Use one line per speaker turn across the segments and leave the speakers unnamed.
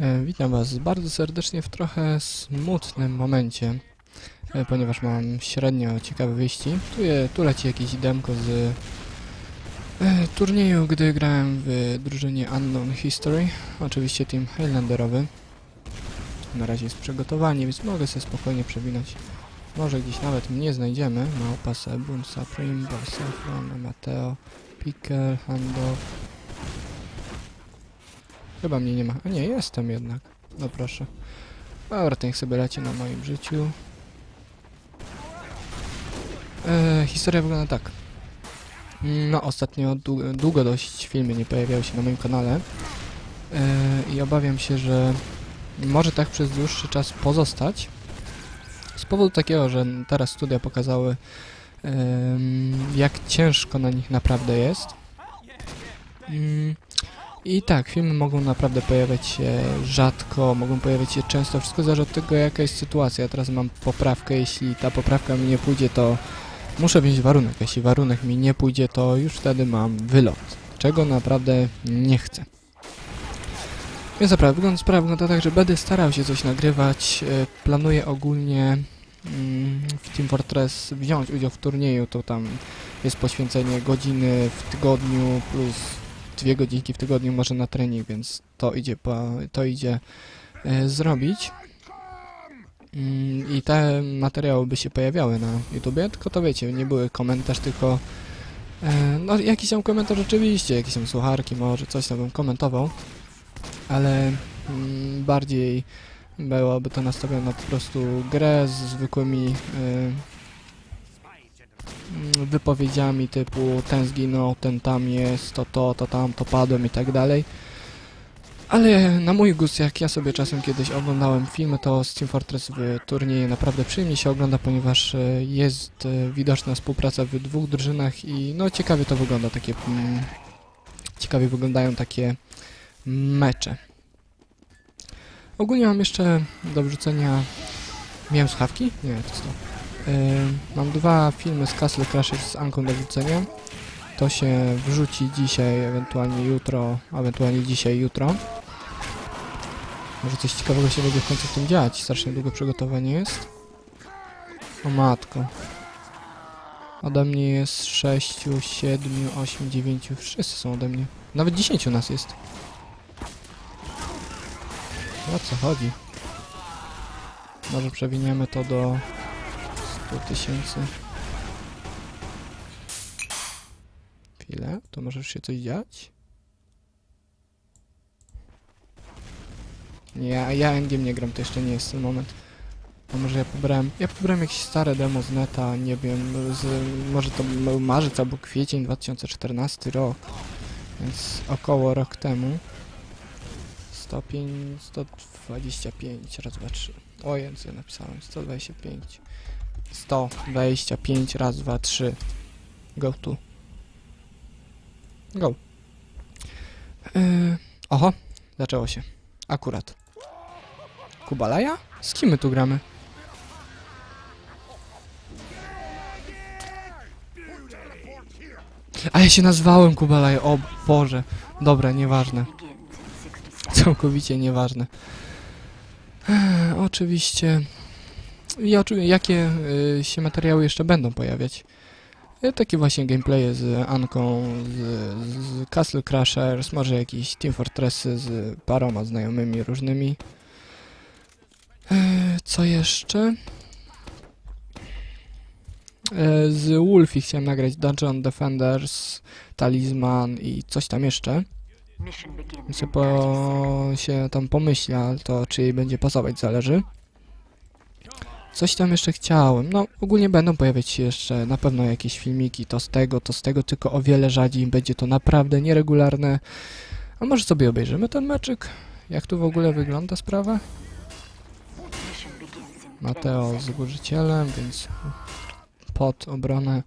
E, Witam Was bardzo serdecznie w trochę smutnym momencie, e, ponieważ mam średnio ciekawe wyjści. Tu, je, tu leci jakieś demko z e, turnieju, gdy grałem w drużynie Unknown History, oczywiście team Highlanderowy. Na razie jest przygotowanie, więc mogę sobie spokojnie przewinąć. Może gdzieś nawet mnie znajdziemy. Małpa, Sebun, Supreme, Borsafron, Mateo, Picker, Handoff. Chyba mnie nie ma. A nie, jestem jednak. No proszę. Dobra, niech sobie leci na moim życiu. E, historia wygląda tak. No, ostatnio dłu- długo dość filmy nie pojawiały się na moim kanale. E, I obawiam się, że może tak przez dłuższy czas pozostać. Z powodu takiego, że teraz studia pokazały, jak ciężko na nich naprawdę jest. Mm, I tak, filmy mogą naprawdę pojawiać się rzadko, mogą pojawiać się często, wszystko zależy od tego, jaka jest sytuacja. Teraz mam poprawkę, jeśli ta poprawka mi nie pójdzie, to muszę wziąć warunek. Jeśli warunek mi nie pójdzie, to już wtedy mam wylot, czego naprawdę nie chcę. Więc naprawdę, wygląda sprawa wygląda tak, że będę starał się coś nagrywać. e, Planuję ogólnie mm, w Team Fortress wziąć udział w turnieju, to tam jest poświęcenie godziny w tygodniu plus dwie godzinki w tygodniu może na trening, więc to idzie, po, to idzie e, zrobić. Mm, I te materiały by się pojawiały na YouTubie, tylko to wiecie, nie były komentarz, tylko e, no jakiś tam komentarz oczywiście, jakieś tam słucharki, może coś tam bym komentował, ale mm, bardziej byłoby to nastawione na po prostu grę z zwykłymi e, wypowiedziami typu ten zginął, ten tam jest, to to, to tam, to padłem i tak dalej. Ale na mój gust, jak ja sobie czasem kiedyś oglądałem filmy, to z Team Fortress w turnieje naprawdę przyjemnie się ogląda, ponieważ e, jest e, widoczna współpraca w dwóch drużynach i no ciekawie to wygląda, takie mm, ciekawie wyglądają takie mecze. Ogólnie mam jeszcze do wrzucenia... Miałem słuchawki? Nie, to jest to. Mam dwa filmy z Castle Crashers z Anką do wrzucenia. To się wrzuci dzisiaj, ewentualnie jutro, ewentualnie dzisiaj, jutro. Może coś ciekawego się będzie w końcu w tym dziać. Strasznie długo przygotowanie jest. O matko. Ode mnie jest 6, 7, 8, 9. Wszyscy są ode mnie. Nawet 10 nas jest. O co chodzi? Może przewiniemy to do 100 tysięcy. Chwilę, to może się coś dziać? Nie, ja, Endgame nie gram, to jeszcze nie jest ten moment. A może ja pobrałem, ja pobrałem jakieś stare demo z neta, nie wiem, z, może to marzec albo kwiecień 2014 rok, więc około rok temu. 105, 125, raz, dwa, trzy. O, ja napisałem, 125. 125, raz, dwa, trzy. Go tu. Go. Yy, oho, zaczęło się. Akurat. Kubalaja? Z kim my tu gramy? A ja się nazwałem Kubalaja, o Boże. Dobra, nieważne. Całkowicie nieważne. Ech, oczywiście. I jakie y, się materiały jeszcze będą pojawiać? E, Takie właśnie gameplaye z Anką, z, z Castle Crashers, może jakieś Team Fortressy z paroma znajomymi różnymi. E, Co jeszcze? Z Wolfie chciałem nagrać Dungeon Defenders, Talisman i coś tam jeszcze. Się, po, się tam pomyśla, ale to czy jej będzie pasować zależy. Coś tam jeszcze chciałem. No, ogólnie będą pojawiać się jeszcze na pewno jakieś filmiki, to z tego, to z tego, tylko o wiele rzadziej. Będzie to naprawdę nieregularne. A może sobie obejrzymy ten meczyk? Jak tu w ogóle wygląda sprawa? Mateo z więc pod obronę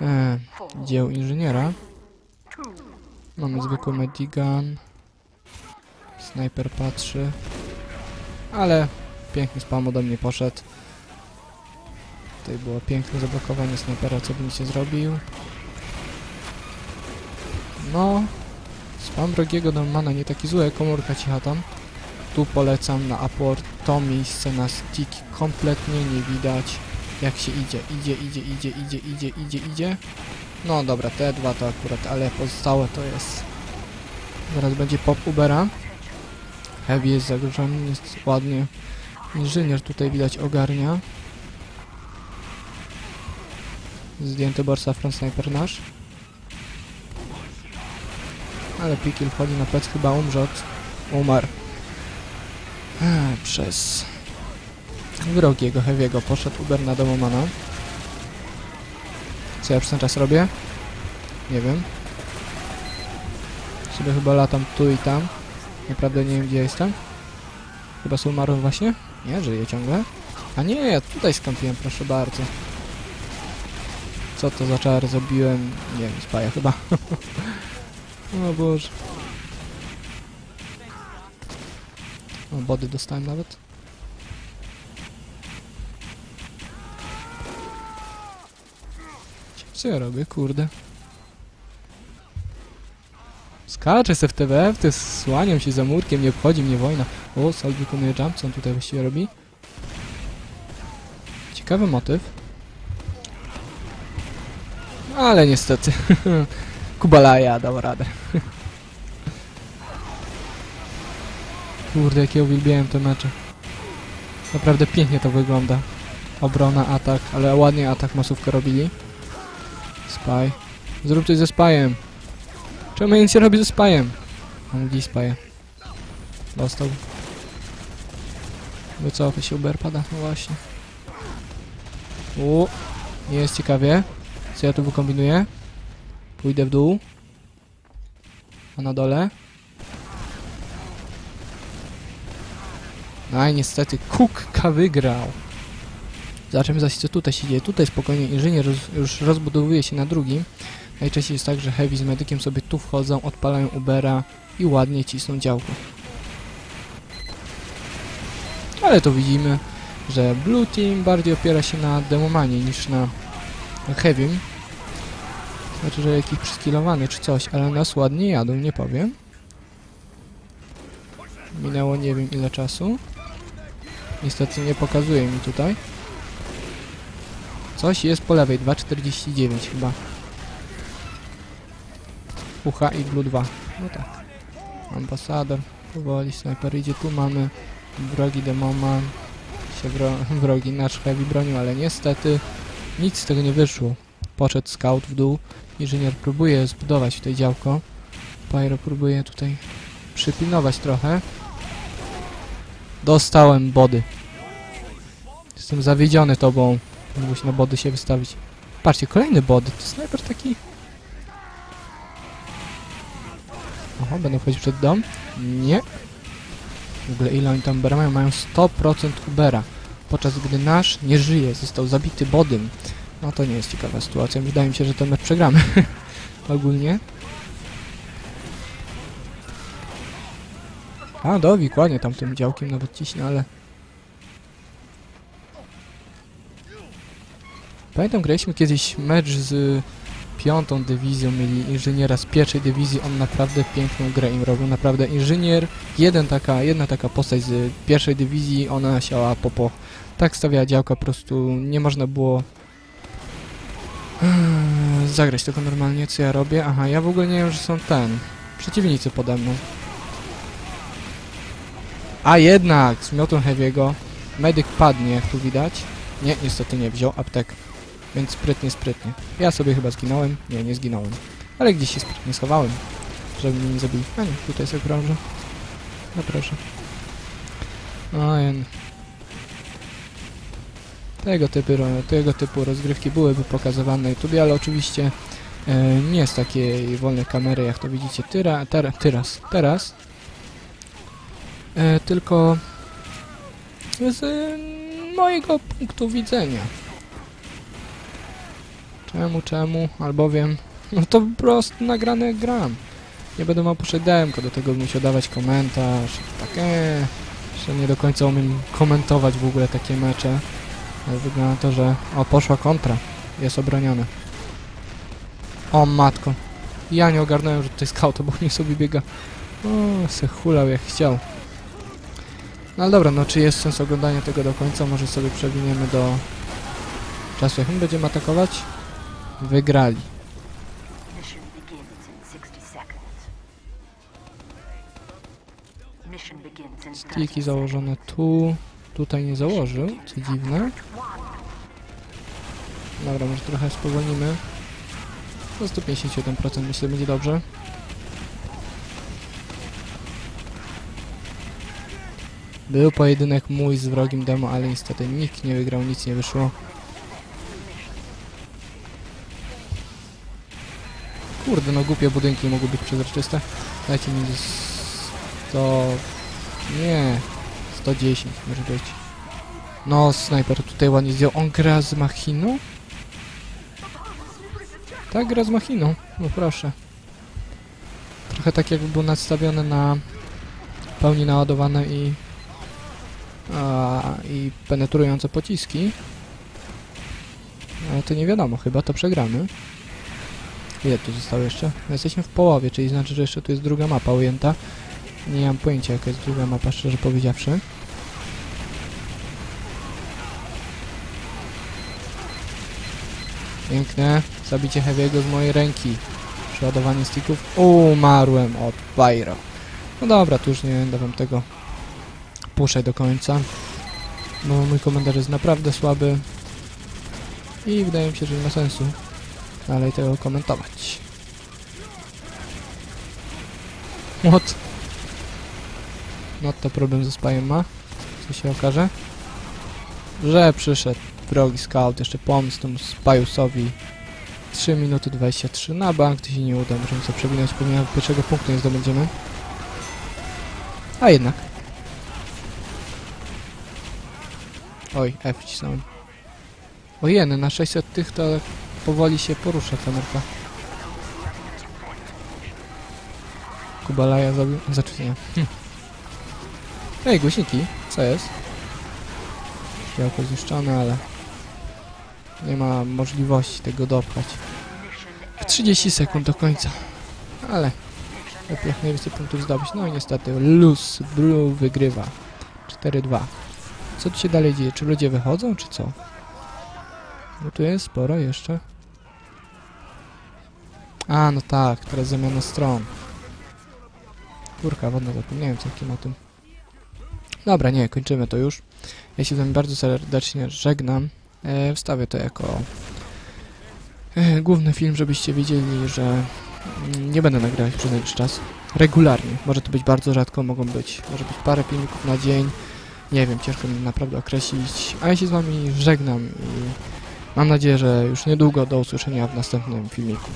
e, dzieł inżyniera. Mamy zwykły medigun. Snajper patrzy. Ale piękny spam ode mnie poszedł. Tutaj było piękne zablokowanie snajpera, co bym się zrobił. No, spam drogiego Domana nie taki zły, komórka cicha tam. tu polecam na Upward. To miejsce na stick kompletnie nie widać jak się idzie. Idzie, idzie, idzie, idzie, idzie, idzie, idzie. No dobra, te dwa to akurat, ale pozostałe to jest... Zaraz będzie pop Ubera. Heavy jest zagrożony, jest ładnie. Inżynier tutaj widać ogarnia. Zdjęty Borsa Front Sniper nasz. Ale Pikil wchodzi na plec, chyba umrze od... Umarł. Przez... Wrogiego Heavy'ego poszedł Uber na domomana. Co ja przez ten czas robię? Nie wiem. Sobie chyba latam tu i tam. Naprawdę nie wiem gdzie jestem. Chyba są umarłem właśnie? Nie, żyję ciągle. A nie, ja tutaj skampiłem, proszę bardzo. Co to za czar zrobiłem? Nie wiem, spaja chyba. o Boże. O, body dostałem nawet. Co ja robię, kurde? Skaczę se w TWF, jest słaniam się za murkiem, nie obchodzi mnie wojna. O, Sal wykonuje jump, co on tutaj właściwie robi? Ciekawy motyw. Ale niestety. Kubalaja dał radę. Kurde, jakie uwielbiałem te mecze. Naprawdę pięknie to wygląda. Obrona, atak, ale ładnie atak masówkę robili. Spy. Zrób coś ze spajem. Czemu nic nie robi ze spajem? Mam gdzieś spaję. Dostał. Wycofaj się Uber pada, no właśnie. U, nie jest ciekawie. Co ja tu wykombinuję? Pójdę w dół. A na dole? No i niestety Kukka wygrał. Zobaczymy zaś co tutaj się dzieje. Tutaj spokojnie inżynier już rozbudowuje się na drugim. Najczęściej jest tak, że Heavy z medykiem sobie tu wchodzą, odpalają Ubera i ładnie cisną działko. Ale to widzimy, że Blue Team bardziej opiera się na Demomanie niż na Heavym. Znaczy, że jakiś przyskilowany czy coś, ale nas ładnie jadą, nie powiem. Minęło nie wiem ile czasu. Niestety nie pokazuje mi tutaj. Coś jest po lewej, 2,49 chyba. UH i Blue 2. No tak. Ambasador. Powoli snajper idzie. Tu mamy wrogi demoman. Się wro wrogi nasz heavy bronił, ale niestety nic z tego nie wyszło. Poszedł scout w dół. Inżynier próbuje zbudować tutaj działko. Pyro próbuje tutaj przypilnować trochę. Dostałem body. Jestem zawiedziony tobą. Mógłbyś na body się wystawić. Patrzcie, kolejny body. To snajper taki... Oho, będą wchodzić przed dom? Nie. W ogóle ile oni tam Ubera mają? Mają 100% Ubera. Podczas gdy nasz nie żyje, został zabity bodym. No to nie jest ciekawa sytuacja. Wydaje mi się, że ten mecz przegramy. Ogólnie. A, Dowik ładnie tam tym działkiem nawet ciśnie, ale... Pamiętam, graliśmy kiedyś mecz z piątą dywizją, mieli inżyniera z pierwszej dywizji, on naprawdę piękną grę im robił, naprawdę inżynier, jeden taka, jedna taka postać z pierwszej dywizji, ona siała popo, tak stawiała działka, po prostu nie można było zagrać tego normalnie, co ja robię, aha, ja w ogóle nie wiem, że są ten, przeciwnicy pode mną. A jednak, z miotą Heavy'ego, medyk padnie, jak tu widać, nie, niestety nie wziął aptek. Więc sprytnie, sprytnie. Ja sobie chyba zginąłem. Nie, nie zginąłem. Ale gdzieś się sprytnie schowałem. Żeby mnie nie zabili. A nie, tutaj sobie krążę. No proszę. Ojen. Tego typu, tego typu rozgrywki byłyby pokazywane na YouTube, ale oczywiście e, nie z takiej wolnej kamery, jak to widzicie tyra, ter, teraz, teraz. Tylko z e, mojego punktu widzenia. Czemu, czemu? Albowiem, no to po prostu nagrane gram. Nie będę miał poszedemko, do tego bym musiał dawać komentarz. Tak, ee, jeszcze nie do końca umiem komentować w ogóle takie mecze. Ale wygląda na to, że... O, poszła kontra. Jest obronione. O, matko. Ja nie ogarnąłem, że jest scout, bo nie sobie biega. O, se hulał jak chciał. No ale dobra, no czy jest sens oglądania tego do końca? Może sobie przewiniemy do czasu, jak my będziemy atakować? Wygrali.
Mission begins in 60 seconds. Mission begins in 30
Stiki założone tu. Tutaj nie założył, co dziwne. Dobra, może trochę spowolnimy. Do 151% myślę będzie dobrze. Był pojedynek mój z wrogim demo, ale niestety nikt nie wygrał, nic nie wyszło. Kurde, no głupie budynki mogły być przezroczyste. Dajcie mi 100... Nie, 110 może być. No, snajper tutaj ładnie zdjął. On gra z machiną? Tak, gra z machiną. No proszę. Trochę tak jakby był nadstawiony na pełni naładowane i a, i penetrujące pociski. Ale to nie wiadomo, chyba to przegramy. Ile tu zostało jeszcze? No, Jesteśmy w połowie, czyli znaczy, że jeszcze tu jest druga mapa ujęta. Nie mam pojęcia jaka jest druga mapa, szczerze powiedziawszy. Piękne. Zabicie Heavy'ego z mojej ręki. Przeładowanie sticków. Umarłem od Pyro. No dobra, tu już nie będę wam tego puszczać do końca. Bo mój komentarz jest naprawdę słaby. I wydaje mi się, że nie ma sensu dalej tego komentować. What? No to problem ze spajem ma. Co się okaże? Że przyszedł wrogi scout, jeszcze pomysł temu Spajusowi 3 minuty 23 na bank, to się nie uda, możemy sobie przewinąć, pomimo pierwszego punktu nie zdobędziemy. A jednak. Oj, F wcisnąłem. Ojeny, na 600 tych to powoli się porusza ta nerka. Kubalaja zabił? Znaczy nie. Hm. Ej, głośniki, co jest? Światło zniszczone, ale nie ma możliwości tego dopchać. W 30 sekund do końca. Ale lepiej jak najwięcej punktów zdobyć. No i niestety Luz Blue wygrywa. 4-2. Co tu się dalej dzieje? Czy ludzie wychodzą, czy co? No tu jest sporo jeszcze. A, no tak, teraz zamiana stron. Kurka wodna, zapomniałem całkiem o tym. Dobra, nie, kończymy to już. Ja się z wami bardzo serdecznie żegnam. E, wstawię to jako e, główny film, żebyście wiedzieli, że mm, nie będę nagrywać przez najbliższy czas. Regularnie. Może to być bardzo rzadko, mogą być. Może być parę filmików na dzień. Nie wiem, ciężko mi naprawdę określić. A ja się z wami żegnam i mam nadzieję, że już niedługo do usłyszenia w następnym filmiku.